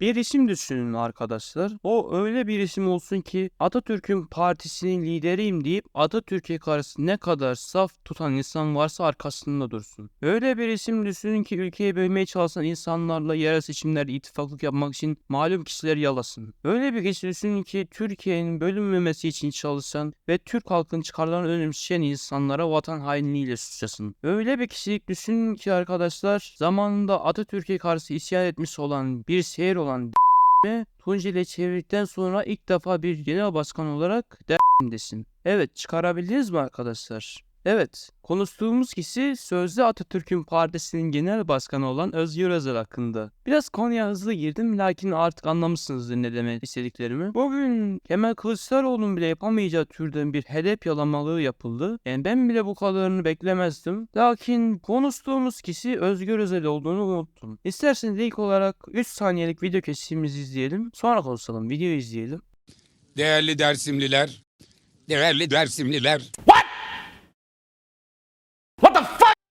Bir isim düşünün arkadaşlar. O öyle bir isim olsun ki Atatürk'ün partisinin lideriyim deyip Atatürk'e karşı ne kadar saf tutan insan varsa arkasında dursun. Öyle bir isim düşünün ki ülkeyi bölmeye çalışan insanlarla yerel seçimlerde ittifaklık yapmak için malum kişileri yalasın. Öyle bir kişi düşünün ki Türkiye'nin bölünmemesi için çalışan ve Türk halkının çıkarlarını önemseyen insanlara vatan hainliğiyle suçlasın. Öyle bir kişilik düşünün ki arkadaşlar zamanında Atatürk'e karşı isyan etmiş olan bir şehir olan ve Tunceli çevirdikten sonra ilk defa bir genel başkan olarak desin. Evet çıkarabildiniz mi arkadaşlar? Evet, konuştuğumuz kişi sözde Atatürk'ün partisinin genel başkanı olan Özgür Özel hakkında. Biraz konuya hızlı girdim lakin artık anlamışsınızdır ne demek istediklerimi. Bugün Kemal Kılıçdaroğlu'nun bile yapamayacağı türden bir hedef yalamalığı yapıldı. Yani ben bile bu kadarını beklemezdim. Lakin konuştuğumuz kişi Özgür Özel olduğunu unuttum. İsterseniz ilk olarak 3 saniyelik video kesimizi izleyelim. Sonra konuşalım. Videoyu izleyelim. Değerli Dersimliler, değerli Dersimliler.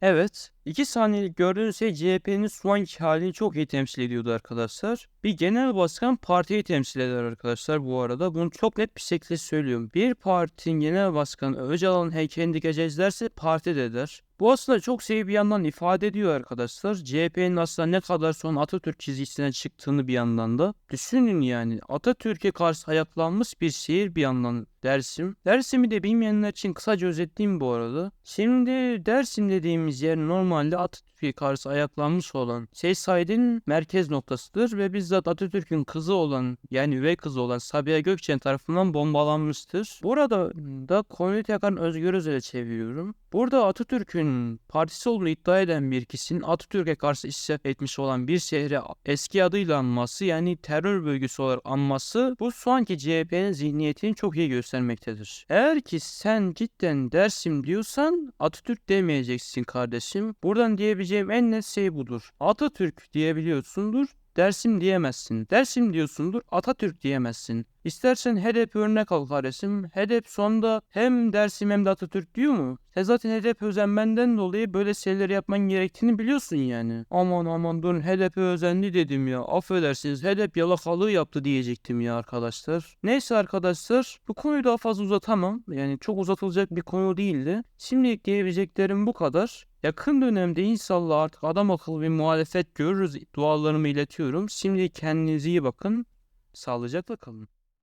Evet. 2 saniyelik gördüğünüz şey CHP'nin şu anki halini çok iyi temsil ediyordu arkadaşlar. Bir genel başkan partiyi temsil eder arkadaşlar bu arada. Bunu çok net bir şekilde söylüyorum. Bir partinin genel başkanı Öcalan heykelini dikeceğiz derse parti de der. Bu aslında çok şeyi bir yandan ifade ediyor arkadaşlar. CHP'nin aslında ne kadar sonra Atatürk çizgisine çıktığını bir yandan da. Düşünün yani Atatürk'e karşı ayaklanmış bir şehir bir yandan Dersim. Dersim'i de bilmeyenler için kısaca özetleyeyim bu arada. Şimdi Dersim dediğimiz yer anda at Atatürk'e karşı ayaklanmış olan Seysaid'in merkez noktasıdır ve bizzat Atatürk'ün kızı olan yani üvey kızı olan Sabiha Gökçen tarafından bombalanmıştır. Burada da konuyu tekrar Özgür Özel'e çeviriyorum. Burada Atatürk'ün partisi olduğunu iddia eden bir kişinin Atatürk'e karşı isyan etmiş olan bir şehre eski adıyla anması yani terör bölgesi olarak anması bu şu anki CHP'nin zihniyetini çok iyi göstermektedir. Eğer ki sen cidden Dersim diyorsan Atatürk demeyeceksin kardeşim. Buradan diyebileceğim en net şey budur. Atatürk diyebiliyorsundur. Dersim diyemezsin. Dersim diyorsundur. Atatürk diyemezsin. İstersen HDP örnek al kardeşim. HDP sonunda hem Dersim hem de Atatürk diyor mu? Sen zaten HDP özenmenden dolayı böyle şeyler yapman gerektiğini biliyorsun yani. Aman aman durun HDP özendi dedim ya. Affedersiniz HDP yalakalığı yaptı diyecektim ya arkadaşlar. Neyse arkadaşlar bu konuyu daha fazla uzatamam. Yani çok uzatılacak bir konu değildi. Şimdilik diyebileceklerim bu kadar. Yakın dönemde inşallah artık adam akıllı bir muhalefet görürüz dualarımı iletiyorum. Şimdi kendinize iyi bakın. Sağlıcakla kalın.